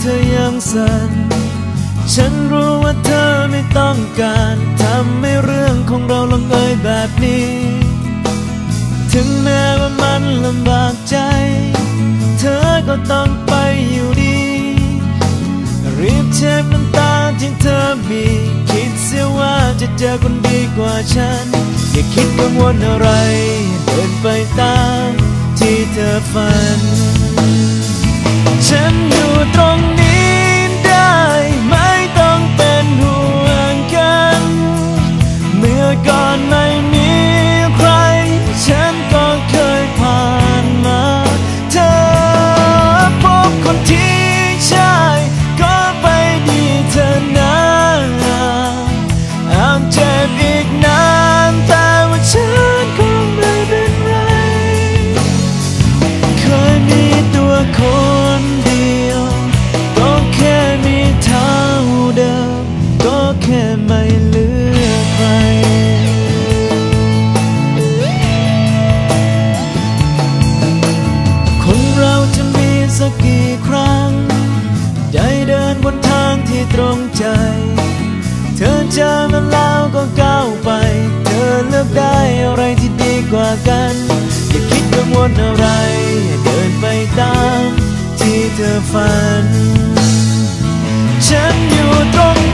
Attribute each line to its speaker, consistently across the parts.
Speaker 1: เธอยังสั่น ฉันรู้ว่าเธอไม่ต้องการทำให้เรื่องของเราลงเอยแบบนี้ ถึงแม้ว่ามันลำบากใจ เธอก็ต้องไปอยู่ดี รีบเช็ดน้ำตาที่เธอมี คิดเสียว่าจะเจอคนดีกว่าฉัน อย่าคิดกังวลอะไรเดินากัน อย่าคิดกังวลอะไร เดินไปตามที่เธอฝัน ฉันอยู่ตรง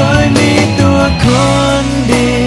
Speaker 1: เคยมีตัวคนเดียว